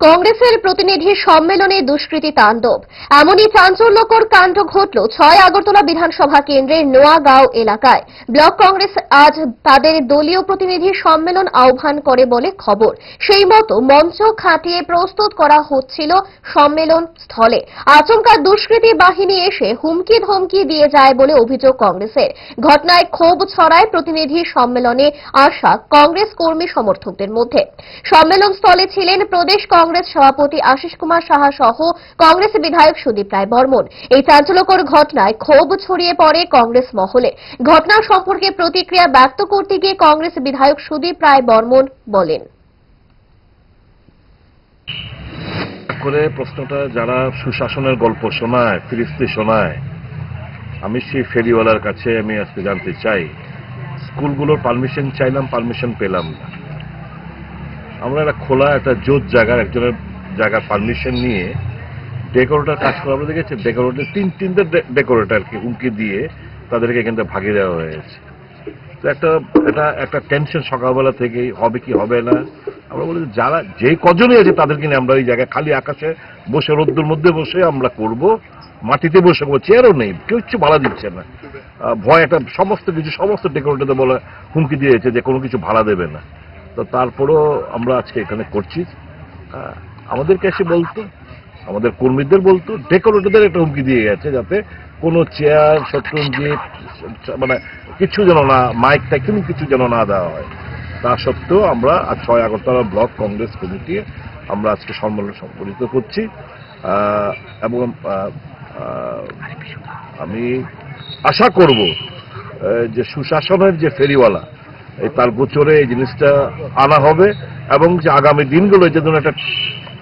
কংগ্রেসের প্রতিনিধি সম্মেলনে দুষ্কৃতী তাণ্ডব। এমনই চাঞ্চল্যকর কাণ্ড ঘটল ছয় আগরতলা বিধানসভা কেন্দ্রের নোয়াগাঁও এলাকায়। ব্লক কংগ্রেস আজ তাদের দলীয় প্রতিনিধি সম্মেলন আহ্বান করে বলে খবর। সেই মতো মঞ্চ খাটিয়ে প্রস্তুত করা হচ্ছিল সম্মেলন স্থলে। আচমকা দুষ্কৃতী বাহিনী এসে হুমকি ধমকি দিয়ে যায় বলে অভিযোগ কংগ্রেসের। ঘটনায় ক্ষোভ ছড়ায় প্রতিনিধি সম্মেলনে আসা কংগ্রেস কর্মী সমর্থকদের মধ্যে। সম্মেলন স্থলে ছিলেন প্রদেশ কংগ্রেস সভাপতি আশিস কুমার সাহা সহ কংগ্রেস বিধায়ক সুদীপ রায় বর্মন। এই চাঞ্চল্যকর ঘটনায় ক্ষোভ ছড়িয়ে পড়ে কংগ্রেস মহলে। ঘটনা সম্পর্কে প্রতিক্রিয়া ব্যক্ত করতে গিয়ে কংগ্রেস বিধায়ক সুদীপ রায় বর্মন বলেন। করে প্রশ্নটা যারা সুশাসনের গল্প শোনায়, ফিরিস্তি শোনায়, আমি সেই ফেরিওয়ালার কাছে আমি আজকে জানতে চাই, স্কুলগুলোর পারমিশন চাইলাম পারমিশন পেলাম না। আমরা একটা খোলা, একটা জোর জায়গার, একজনের জায়গার পারমিশন নিয়ে ডেকোরেটার কাজ করা। আমরা দেখেছি ডেকোরেটর তিন, তিনটে ডেকোরেটারকে হুমকি দিয়ে তাদেরকে এখান থেকে ভাগিয়ে দেওয়া হয়েছে। তো একটা এটা একটা টেনশন সকালবেলা থেকেই, হবে কি হবে না? আমরা বলি যারা, যে কজনই আছে তাদেরকে নিয়ে আমরা ওই জায়গায় খালি আকাশে বসে, রোদ্দুর মধ্যে বসে আমরা করব, মাটিতে বসে করব, চেয়ারও নেই, কেউ কিছু ভাড়া দিচ্ছে না। ভয়, একটা সমস্ত কিছু, সমস্ত ডেকোরেটরদের বলে হুমকি দিয়েছে যে কোনো কিছু ভাড়া দেবে না। তো তারপরেও আমরা আজকে এখানে করছি। আমাদেরকে এসে বলতো, আমাদের কর্মীদের বলতো, ডেকোরেটরদের একটা হুমকি দিয়ে গেছে যাতে কোনো চেয়ার শত্রুঞ্জিত মানে কিছু যেন না মাইক টাইক কোনো কিছু যেন না দেওয়া হয়। তা সত্ত্বেও আমরা আজ ছয় আগরতলা ব্লক কংগ্রেস কমিটি আমরা আজকে সম্মেলন সংগঠিত করছি। এবং আমি আশা করব যে সুশাসনের যে ফেরিওয়ালা এই তার গোচরে এই জিনিসটা আনা হবে এবং যে আগামী দিনগুলো যে যেন একটা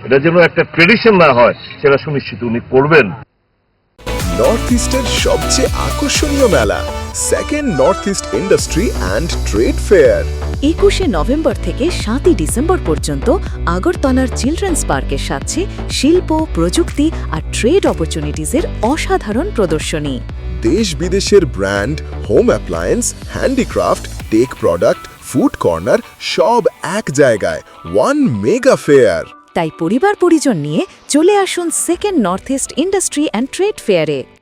এটা যেন একটা ট্রেডিশন না হয় সেটা সুনিশ্চিত উনি করবেন। নর্থ ইস্টের সবচেয়ে আকর্ষণীয় মেলা second north east industry and trade fair একুশে নভেম্বর থেকে সাতই ডিসেম্বর পর্যন্ত আগরতলার চিলড্রেন্স পার্কের সাথে শিল্প প্রযুক্তি আর ট্রেড অপরচুনিটিজের অসাধারণ প্রদর্শনী। দেশ বিদেশের brand home appliance handicraft tech product food corner সব এক জায়গায়। ওয়ান মেগা ফেয়ার তাই পরিবার পরিজন নিয়ে চলে আসুন second north east industry and trade ফেয়ারে